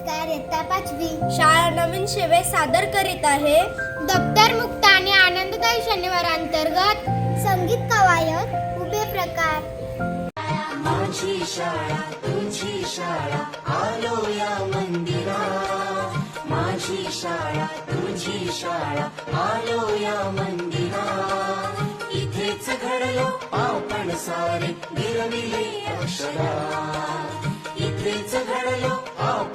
नमस्कार इयत्ता पाचवी. शाळा नवीन सेवे सादर करीत आहे. दप्तर मुक्त आणि आनंददायी शनिवार अंतर्गत संगीत कवायत उभे प्रकार. माझी शाळा तुझी शाळा आलो या मंदिरा. माझी शाळा तुझी शाळा आलो या मंदिरा. इथेच घडलो आपण सारे गिरविले अक्षरा.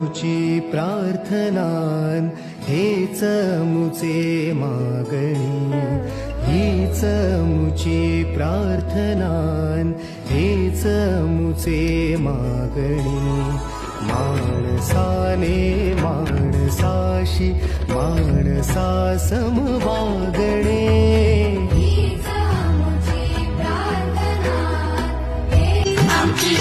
तुझी प्रार्थना हेच मुचे मागणी. हीच मुची प्रार्थना हेच मुचे मागणी. माणसाने माणसाशी माणसा समवागणे आमची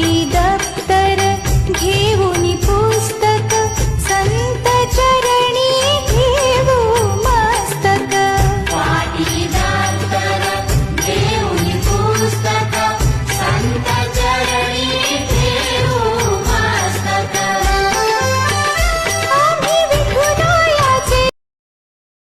E